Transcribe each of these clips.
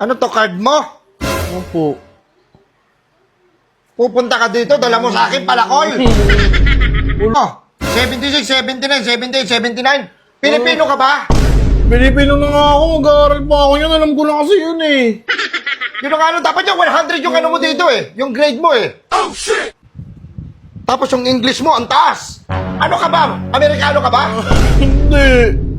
Ano to, card mo? Opo. Pupunta ka dito, dala mo sa akin palakol. Oh, 76, 79, 78, 79. Pilipino ka ba? Pilipino na nga ako, mag-aaral pa ako yan. Alam ko na kasi yun eh. Yun ang ano, dapat yung 100 yung ano mo dito eh. Yung grade mo eh. Oh, shit! Tapos yung English mo, ang taas. Ano ka ba? Amerikano ka ba? Hindi.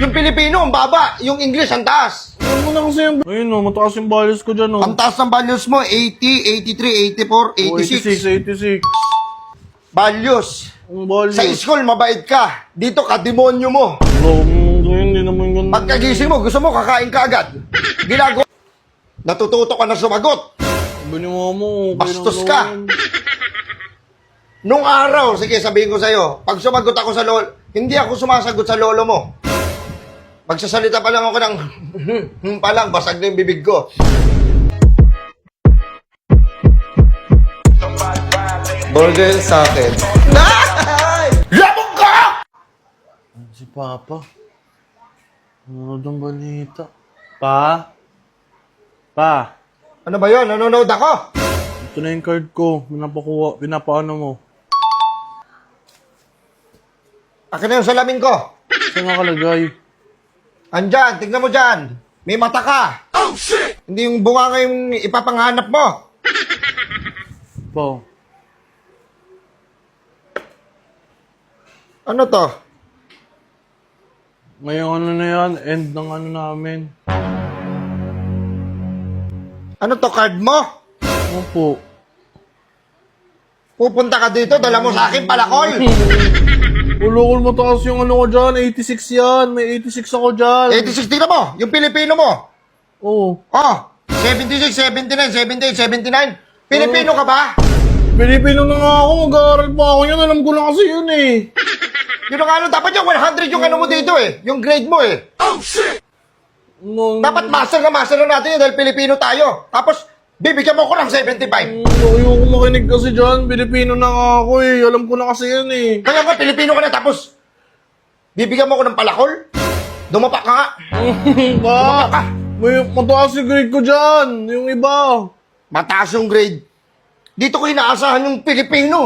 Yung Pilipino, ang baba. Yung English, ang taas. Alam mo na kasi yung... Ayun o, mataas yung values ko dyan o. Ang taas ng values mo, 80, 83, 84, 86. 86, 86. Values. Ang values. Sa school, mabait ka. Dito ka, demonyo mo. Mm, hindi naman ganun. Pagkagising mo, gusto mo, kakain ka agad. Ginagawa. Natututo ka na sumagot. Sabi ni mama, okay Bastos ka. Nung araw, sige sabihin ko sa'yo, pag sumagot ako sa lolo, hindi ako sumasagot sa lolo mo. Magsasalita pa lang ako ng hmm pa lang, basag na yung bibig ko. Burger sa akin. Labog ka! Si Papa. Nanonood ng balita. Pa? Pa? Ano ba yun? Nanonood ako? Ito na yung card ko. Pinapakuha, pinapaano mo. Akin na yung salamin ko. Saan nakalagay? Andyan, tignan mo dyan. May mata ka. Oh, shit! Hindi yung bunga yung ipapanghanap mo. Pa? Ano to? Ngayong ano na yan, end ng ano namin. Ano to, card mo? Opo. Pupunta ka dito, dala mo sa akin palakol. Ulukol mataas yung ano ko dyan, 86 yan. May 86 ako dyan. 86, tignan mo, yung Pilipino mo. Oo. Oh, 76, 79, 78, 79. Pilipino ka ba? Pilipino na nga ako, mag-aaral pa ako yan. Alam ko na kasi yun eh. Yun ang ano, dapat yung 100 yung ano mo dito eh. Yung grade mo eh. No, Dapat master na master na natin yun dahil Pilipino tayo. Tapos, bibigyan mo ko ng 75. Ayoko makinig kasi dyan. Pilipino na nga ako eh. Alam ko na kasi yan eh. Kaya nga, Pilipino ka na tapos, bibigyan mo ko ng palakol? Dumapa ka nga. Dumapa ka. ba? May mataas yung grade ko dyan. Yung iba. Mataas yung grade. Dito ko inaasahan yung Pilipino.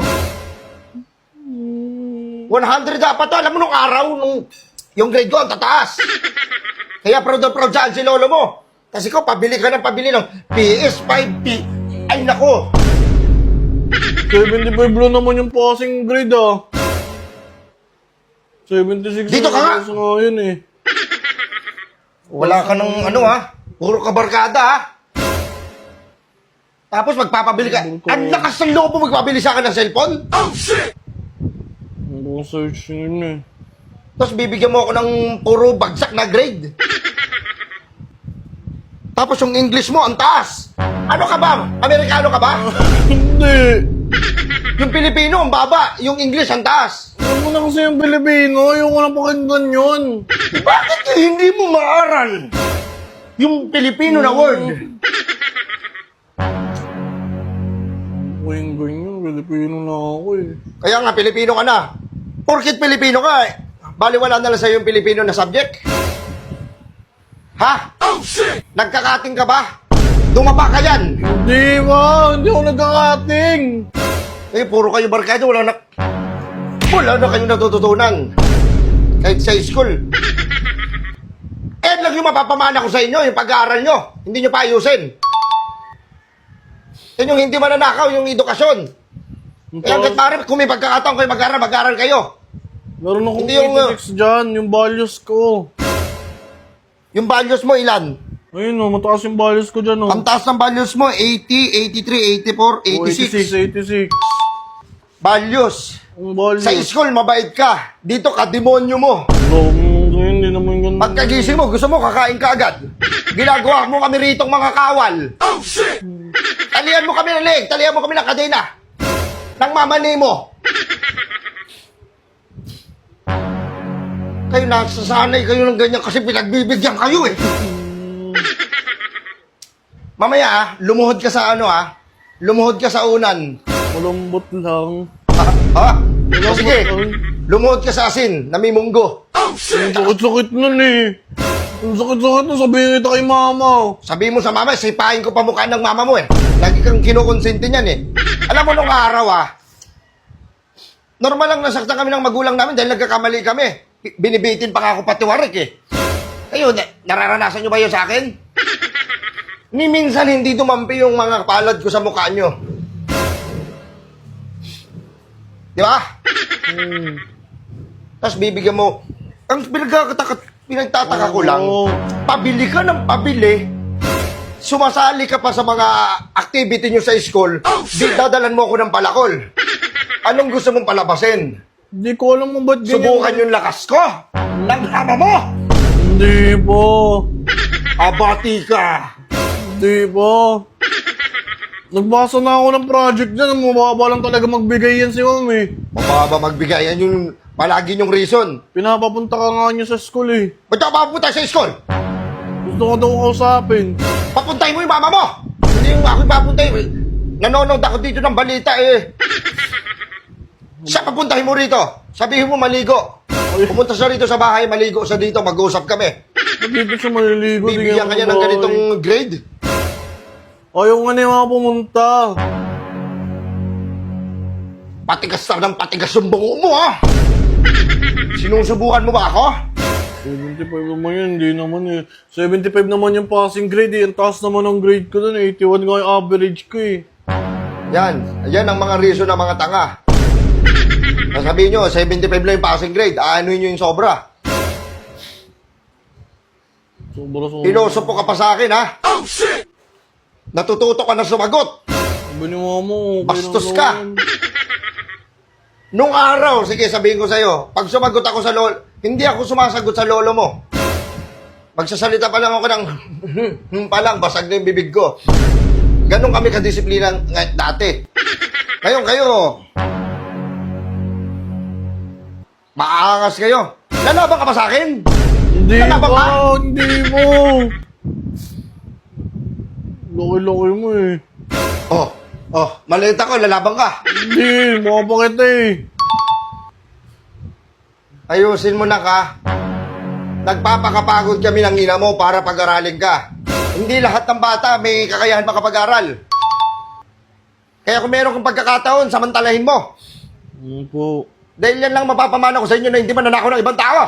100 dapat to. Alam mo nung araw, nung yung grade ko, ang tataas. Kaya proud na proud saan si lolo mo. Kasi ko, pabili ka ng pabili ng PS5P. Ay nako. 75 lang naman yung passing grade ah. 76 Dito ka nga. nga ngayon eh. Wala ka ng ano ha. Puro kabarkada ha. Tapos magpapabili ka. Ang lakas ng loob mo magpapabili sa akin ng cellphone. Hindi ko search yun eh. Tapos bibigyan mo ako ng puro bagsak na grade. Tapos yung English mo, ang taas. Ano ka ba? Amerikano ka ba? Hindi. Yung Pilipino, ang baba. Yung English, ang taas. Alam mo na kasi yung Pilipino. Ayoko na pakinggan yun. Bakit hindi mo maaral yung Pilipino na word? Pakinggan yun. Pilipino na ako eh. Kaya nga, Pilipino ka na. Porkit Pilipino ka, eh, baliwala na lang sa'yo yung Pilipino na subject. Ha? Oh, shit! Nagkakating ka ba? Dumapa ka yan. Hindi ba? Hindi ako nagkakating. Eh, puro kayo barkada, wala na... Wala na kayong natututunan. Kahit sa school. Eh, lang yung mapapamana ko sa inyo, yung pag-aaral nyo. Hindi nyo pa ayusin. Yan yung hindi mananakaw, yung edukasyon. Kaya hanggat pare, kung may pagkakataon kayo mag-aaral, mag-aaral kayo. Meron akong Hindi yung, uh, 86 dyan. Yung values ko. Yung values mo, ilan? Ayun o, mataas yung values ko dyan o. Ang taas ng values mo, 80, 83, 84, 86. 86, 86. Values. Ang values. Sa school, mabait ka. Dito ka, demonyo mo. Mm, hindi naman ganun. Pagkagising mo, gusto mo kakain ka agad. Ginagawa mo kami ritong mga kawal. Oh, shit! Talihan mo kami ng leg, talihan mo kami ng kadena. Nang mamani mo. Kayo nasasanay kayo ng ganyan kasi pinagbibigyan kayo eh. Mamaya ah, lumuhod ka sa ano ah. Lumuhod ka sa unan. Malambot lang. Ha? ha? O Malambot sige, lang. lumuhod ka sa asin na may munggo. Ang sakit-sakit nun eh. Ang sakit-sakit na sabihin kita kay mama. Sabi mo sa mama, sipain ko pa mukha ng mama mo eh. Lagi kang kinukonsente niyan eh. Alam mo nung araw ah, normal lang nasaktan kami ng magulang namin dahil nagkakamali kami. Bi- Binibitin pa nga ako patiwarik eh. Kayo, na- nararanasan nyo ba yun sa akin? Ni minsan hindi dumampi yung mga palad ko sa mukha nyo. Di ba? Hmm. Tapos bibigyan mo, ang pinagkakataka, pinagtataka ko lang, Oo. pabili ka ng pabili, sumasali ka pa sa mga activity nyo sa school, di dadalan mo ako ng palakol. Anong gusto mong palabasin? Hindi ko alam kung ba't ganyan. Subukan yung lakas ko! Ng ama mo! Hindi po. Abati ka! Hindi po. Nagbasa na ako ng project dyan. Mababa lang talaga magbigay yan si ma'am eh. Mababa magbigay, yan yung palagi yung reason. Pinapapunta ka nga niya sa school eh. Ba't ka papunta sa school? Gusto ko daw kausapin. Papuntahin mo yung mama mo! Hindi yung ako papuntahin. Nanonood ako dito ng balita eh. Siya papuntahin mo rito. Sabihin mo maligo. Pumunta siya rito sa bahay, maligo siya dito, mag-usap kami. Dito siya maliligo? Di Bibigyan ka niya ng ganitong grade. Ayaw nga niya mga pumunta. Patigas na ng patigas yung bungo mo, ha? Sinusubukan mo ba ako? 75 naman yun, hindi naman eh. 75 naman yung passing grade eh. Ang taas naman ng grade ko dun eh. 81 nga yung average ko eh. Yan. Yan ang mga reason ng mga tanga. Sasabihin nyo, 75 lang yung passing grade. Aanuin nyo yung sobra. Sobra sobra. Pilosopo ka pa sa akin, ha? Oh, shit! Natututo ka na sumagot. Sabi ni mama, okay Bastos ka. Nung araw, sige sabihin ko sa'yo, pag sumagot ako sa lolo, hindi ako sumasagot sa lolo mo. Magsasalita pa lang ako ng hmm pa lang, basag na yung bibig ko. Ganon kami kadisiplina ng dati. Ngayon kayo, maangas kayo. Lalaban ka pa sa akin? Hindi Lalaban mo, ka? hindi mo. Laki-laki mo eh. Oh, oh, maliit ako, lalaban ka. Hindi, mukha kita eh. Ayusin mo na ka. Nagpapakapagod kami ng ina mo para pag-aralin ka. Hindi lahat ng bata may kakayahan makapag-aral. Kaya kung meron kang pagkakataon, samantalahin mo. Ano po? Dahil yan lang mapapamana ko sa inyo na hindi mananakaw ng ibang tao.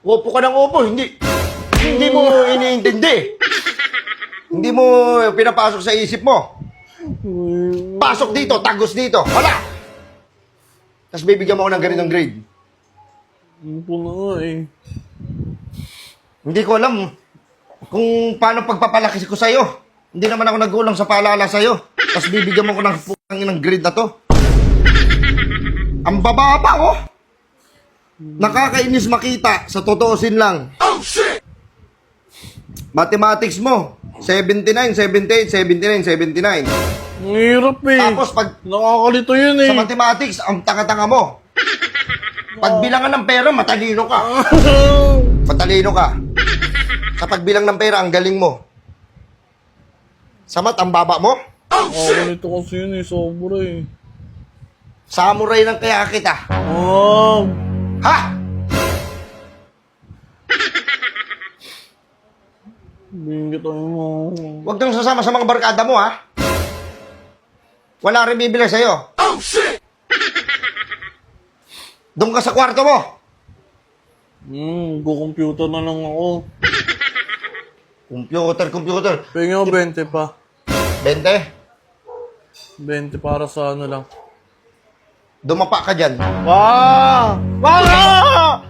Upo ka ng upo, hindi. Hindi mo iniintindi. Hindi mo pinapasok sa isip mo. Pasok dito, tagos dito. Wala! Tapos bibigyan mo ako ng ganitong grade. Po na nga eh. Hindi ko alam kung paano pagpapalaki ko sa'yo. Hindi naman ako nagulang sa paalala sa'yo. Tapos bibigyan mo ko ng putang ng grade na to. Ang bababa, oh! Nakakainis makita sa totoosin lang. Oh, shit! Mathematics mo, 79, 78, 79, 79. Ang hirap eh. Tapos pag Nakakalito yun eh. sa mathematics, ang tanga-tanga mo. Pagbilangan ng pera, matalino ka. Matalino ka. Sa pagbilang ng pera, ang galing mo. Sa mat, ang baba mo. Nakakalito kasi yun eh, sobra eh. Samurai ng kaya kita. Ah, Ha? bingit tayo mo. Huwag kang sasama sa mga barkada mo, ha? Wala rin bibili sa'yo. Oh, shit! Doon ka sa kwarto mo. Hmm, go-computer na lang ako. Computer, computer. Pwede nga 20 pa. 20. 20 para sa ano lang. Dumapa ka dyan. Wow! Wow!